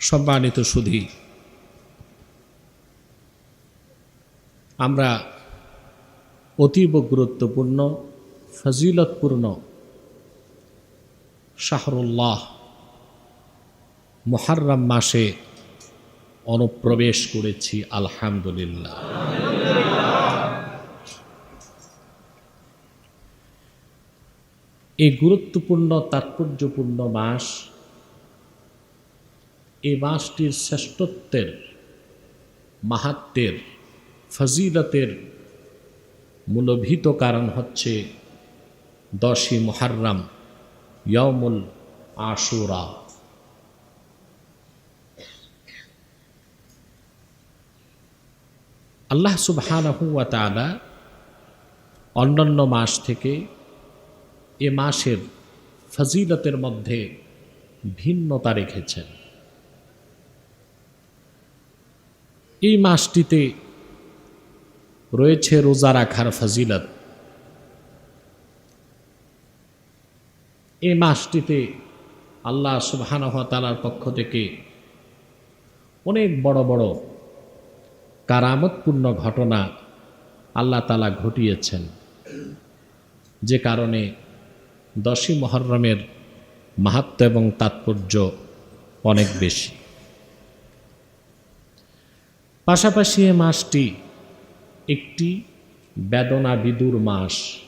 সম্মানিত সুধী। আমরা অতীব গুরুত্বপূর্ণ, ফজিলতপূর্ণ শাহরুল্লাহ মোহার্রাম মাসে অনুপ্রবেশ করেছি, আলহামদুলিল্লাহ। এই গুরুত্বপূর্ণ, তাৎপর্যপূর্ণ মাস এই মাসটির শ্রেষ্ঠত্বের মাহাত্মের ফজিলতের মূলভীত কারণ হচ্ছে দশই মোহার্রাম ইয়মুল আশুরা। আল্লাহ সুবহানাহু ওয়া তাআলা অন্যান্য মাস থেকে এ মাসের ফজিলতের মধ্যে ভিন্নতা রেখেছেন। এই মাসটিতে রয়েছে রোজা রাখার ফজিলত। এই মাসটিতে আল্লাহ সুবাহানহতালার পক্ষ থেকে অনেক বড় বড় কারামতপূর্ণ ঘটনা আল্লাহ তালা ঘটিয়েছেন। যে কারণে দশই মহরমের মাহাত্ম এবং তাৎপর্য অনেক বেশি। পাশাপাশি এ মাসটি একটি বেদনা বিদুর মাস।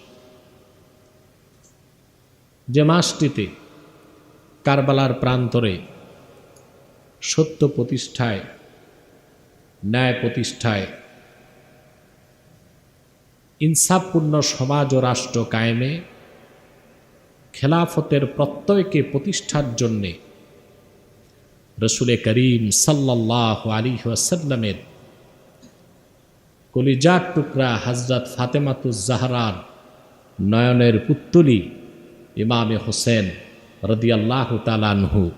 যে মাসটিতে কারবালার প্রান্তরে সত্য প্রতিষ্ঠায়, ন্যায় প্রতিষ্ঠায় ইনসাফপূর্ণ সমাজ ও রাষ্ট্র কায়েমে খেলাফতের প্রত্যয়কে প্রতিষ্ঠার জন্যে রসুলে করিম সাল্লাহ আলী ওয়াসাল্লামের কলিজার টুকরা হজরত ফাতেমাতুজাহরার নয়নের পুত্তলি ইমামে হোসেন রদিয়াল্লাহ তালানহু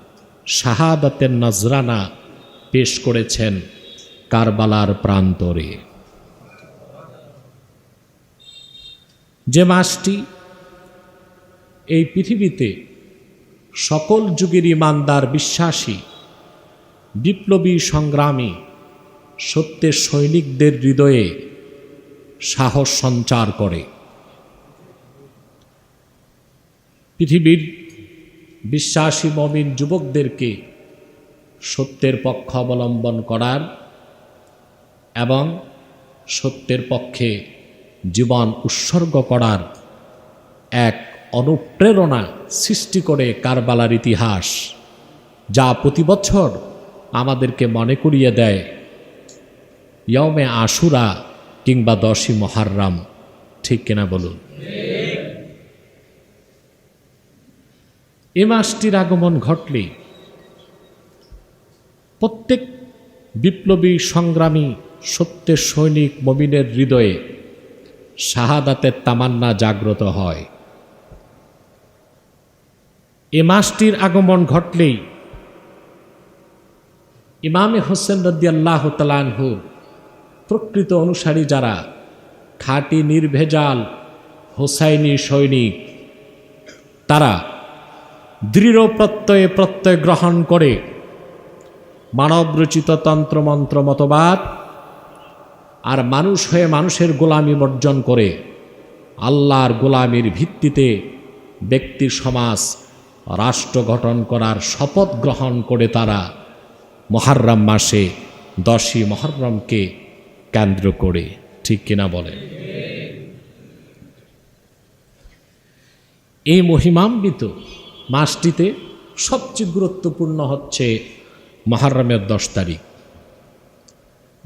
শাহাদাতের নজরানা পেশ করেছেন কারবালার প্রান্তরে। যে মাসটি এই পৃথিবীতে সকল যুগের ইমানদার বিশ্বাসী বিপ্লবী সংগ্রামী সত্যের সৈনিকদের হৃদয়ে সাহস সঞ্চার করে। পৃথিবীর বিশ্বাসী মমিন যুবকদেরকে সত্যের পক্ষ অবলম্বন করার এবং সত্যের পক্ষে জীবন উৎসর্গ করার এক অনুপ্রেরণা সৃষ্টি করে কারবালার ইতিহাস, যা প্রতি বছর আমাদেরকে মনে করিয়ে দেয় ইয়মে আশুরা কিংবা দশই মহাররাম, ঠিক কিনা বলুন? এ মাসটির আগমন ঘটলে প্রত্যেক বিপ্লবী সংগ্রামী সত্যের সৈনিক মমিনের হৃদয়ে শাহাদাতের তামান্না জাগ্রত হয়। এ মাসটির আগমন ঘটলেই ইমামে হোসেন রদ্দি আল্লাহ তালানহু প্রকৃত অনুসারী যারা, খাঁটি নির্ভেজাল হোসাইনি সৈনিক, তারা দৃঢ় প্রত্যয়ে প্রত্যয় গ্রহণ করে মানবরচিত তন্ত্রমন্ত্র মতবাদ আর মানুষ হয়ে মানুষের গোলামি বর্জন করে আল্লাহর গোলামির ভিত্তিতে ব্যক্তি সমাজ রাষ্ট্র গঠন করার শপথ গ্রহণ করে তারা মহারম মাসে দশই মহরমকে কেন্দ্র করে, ঠিক কিনা বলেন? এই মহিমাম্বিত মাসটিতে সবচেয়ে গুরুত্বপূর্ণ হচ্ছে মহারমের দশ তারিখ।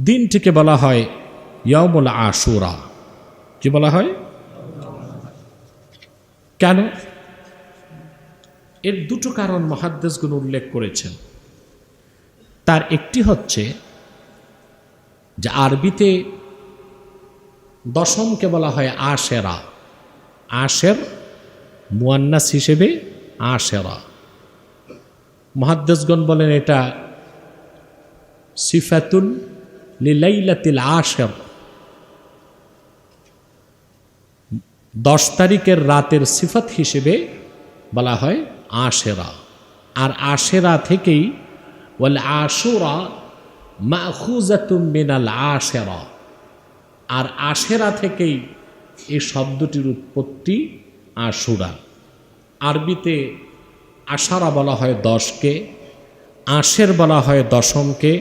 দিনটিকে বলা হয় ইয়মুল আশুরা। কি বলা হয়? কেন? এর দুটো কারণ মহাদ্দেশগুলো উল্লেখ করেছেন। তার একটি হচ্ছে যে আরবিতে দশমকে বলা হয় আশেরা। আশের মুয়ান্নাস হিসেবে আশেরা। মহাদ্দেশগণ বলেন এটা সিফাতুল লিলাইলাতিল আশের। দশ তারিখের রাতের সিফত হিসেবে বলা হয় আশেরা। আর আশেরা থেকেই ওয়াল আশুরা মাখুজাতুম মিনাল আশেরা। আর আশেরা থেকেই এই শব্দটির উৎপত্তি আশুরা। আরবিতে আশারা বলা হয় দশকে, আশের বলা হয় দশমকে।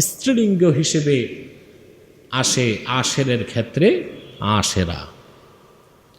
স্ত্রীলিঙ্গ হিসেবে আসে আশেরের ক্ষেত্রে আশেরা।